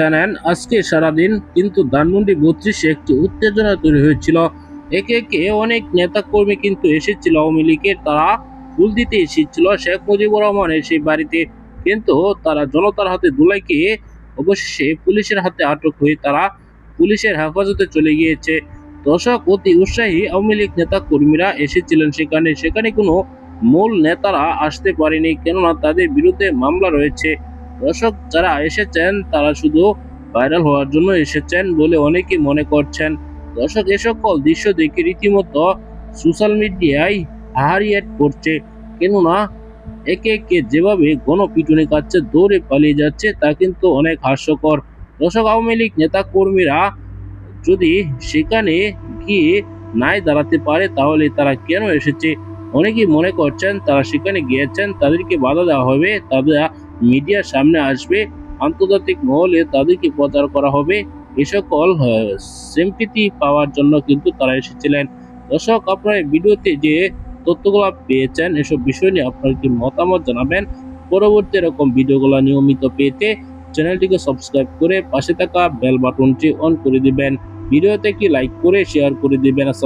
জানান, আজকে সারাদিন কিন্তু ধানমন্ডি বত্রিশে একটি উত্তেজনা তৈরি হয়েছিল। একে একে অনেক নেতাকর্মী কিন্তু এসেছিল আওয়ামী লীগের, তারা ফুল দিতে এসেছিল। শেখ মুজিবুর রহমানের সেই বাড়িতে কিন্তু তারা জনতার হাতে দুলাইকে অবশেষে পুলিশের হাতে আটক হয়ে তারা পুলিশের হেফাজতে চলে গিয়েছে। দর্শক, অতি উৎসাহী আওয়ামী লীগ নেতা কর্মীরা এসেছিলেন সেখানে। সেখানে কোনো মূল নেতারা আসতে পারেনি, কেননা তাদের বিরুদ্ধে মামলা রয়েছে। দর্শক, যারা এসেছেন, তারা শুধু ভাইরাল হওয়ার জন্য এসেছেন বলে অনেকে মনে করছেন। দর্শক, এ সকল দৃশ্য দেখে রীতিমতো সোশ্যাল মিডিয়ায় হারিয়েট করছে। কেননা, একে একে যেভাবে গণপিটুনি কাচ্ছে, দৌড়ে পালিয়ে যাচ্ছে, তা কিন্তু অনেক হাস্যকর। দর্শক, আওয়ামী লীগ নেতা কর্মীরা যদি সেখানে গিয়ে নাই দাঁড়াতে পারে, তাহলে তারা কেন এসেছে? অনেকেই মনে করছেন, তারা সেখানে গিয়েছেন, তাদেরকে বাধা দেওয়া হবে তাদের মিডিয়ার সামনে আসবে, আন্তর্জাতিক মহলে তাদেরকে প্রচার করা হবে। এ সকল সিম্পিতি পাওয়ার জন্য কিন্তু তারা এসেছিলেন। দর্শক, আপনারা ভিডিওতে যে তথ্যগুলো পেয়েছেন, এসব বিষয় নিয়ে আপনার কি মতামত জানাবেন? পরবর্তী এরকম ভিডিওগুলো নিয়মিত পেতে চ্যানেলটিকে সাবস্ক্রাইব করে পাশে থাকা বেল বাটনটি অন করে দিবেন। ভিডিওতে কি লাইক করে, শেয়ার করে দিবেন। আসসালাম